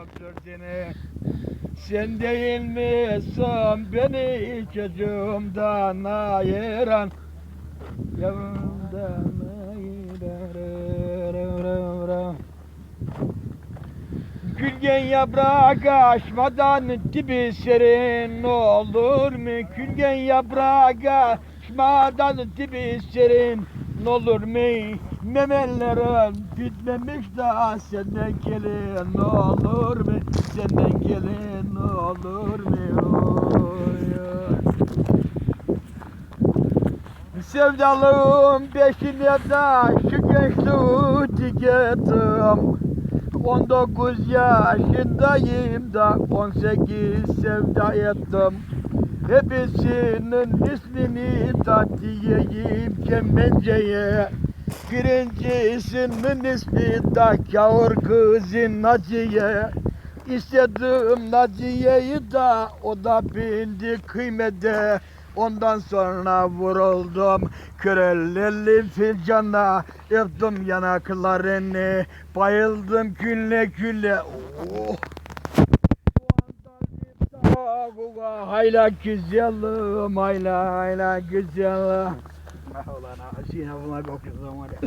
yoktur seni. Sen değil misin beni çocuğumdan ayıran? Yavrumdan ayıran. Gülgen yaprak açmadan dibi serin olur mu? Gülgen yaprak açmadan dibi serin olur mu? Memelerim bitmemiş da senden gelin olur mu? Senden gelin olur mu? Sevdalım peşine de şu gençliği tüketim 19 yaşındayım da 18 sevda ettim Hepsinin ismini da diyeyim kemenceye. Birincisinin ismi da kavur kızın Naciye. İstediğim Naciye'yi da o da bildi kıymete. Ondan sonra vuruldum Kürelli filcana Öptüm yanaklarını Bayıldım gülle gülle oh. Hayla güzelim, hayla hayla güzelim. Ulan ha, sinema kokusu var ya.